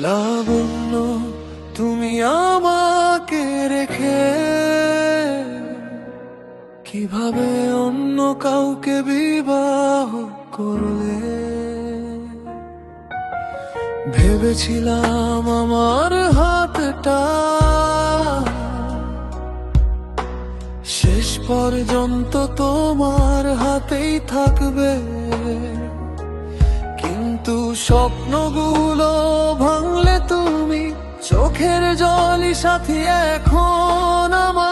লাবণ্য তুমি আমাকে রেখে। কীভাবে অন্য কাউকে বিবাহ করলে? ভেবেছিলাম আমার হাতটা শেষ পর্যন্ত তোমার হাতেই থাকবে। কিন্তু স্বপ্নগুলো ভাঙলে তুমি চোখের জলই সাথী এখন আমার।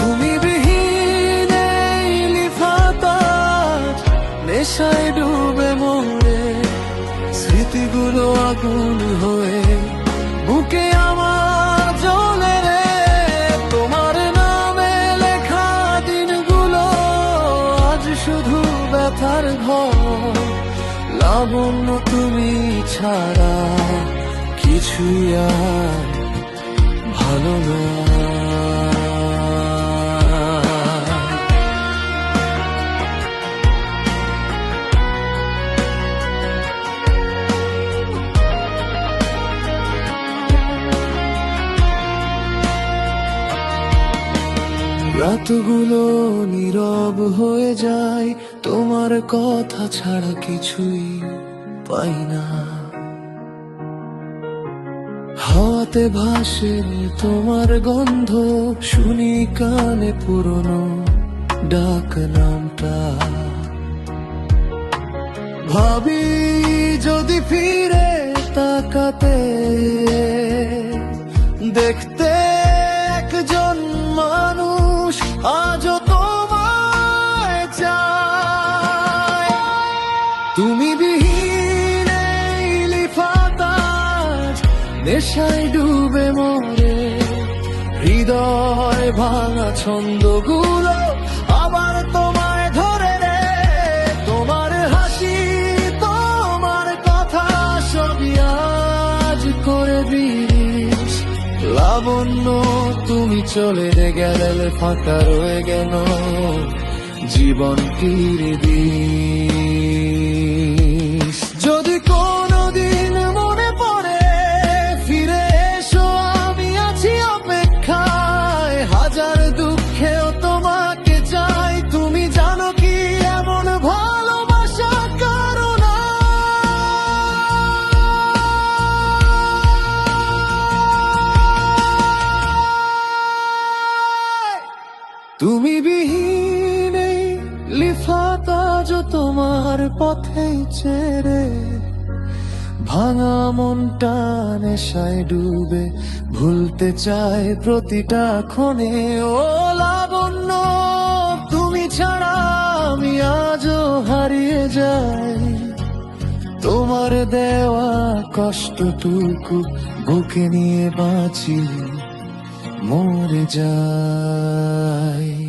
তুমি বিহীন নেশায় ডুবে মরে স্মৃতিগুলো আগুন হয়ে বুকে আমার জ্বলে রে। তোমার নামে লেখা দিনগুলো আজ শুধু ব্যথার ঘর লাবণ্য তুমি ছাড়া কিছুই আর রাতগুলো নীরব হয়ে যায়, তোমার কথা ছাড়া কিছুই পাই না। হাওয়াতে ভাসে তোমার গন্ধ, শুনি কানে পুরনো ডাক নামটা। ভাবি যদি ফিরে তাকাতে, দেখতে একজন মানুষ আজও তোমায় চায়। তুমি বিহীন লিফাতাজ, নেশায় ডুবে মরে। হৃদয় ভাঙা ছন্দগুলো আবার তোমায় ধরে রে। তোমার হাসি, তোমার কথা সবই আজ করে দিস লাবণ্য তুমি চলে গেলে ফাঁকা রয়ে গেল। জীবন তীরে দিস তুমি বিহীন লিফাত আজ তোমার পথে ছেড়ে ভাঙা মনটা নেশায় ডুবে ভুলতে চায় প্রতিটা ক্ষণে। ও লাবণ্য, তুমি ছাড়া আমি আজও হারিয়ে যাই। তোমার দেওয়া কষ্টটুকু বুকে নিয়ে বাঁচি। মরে যায়।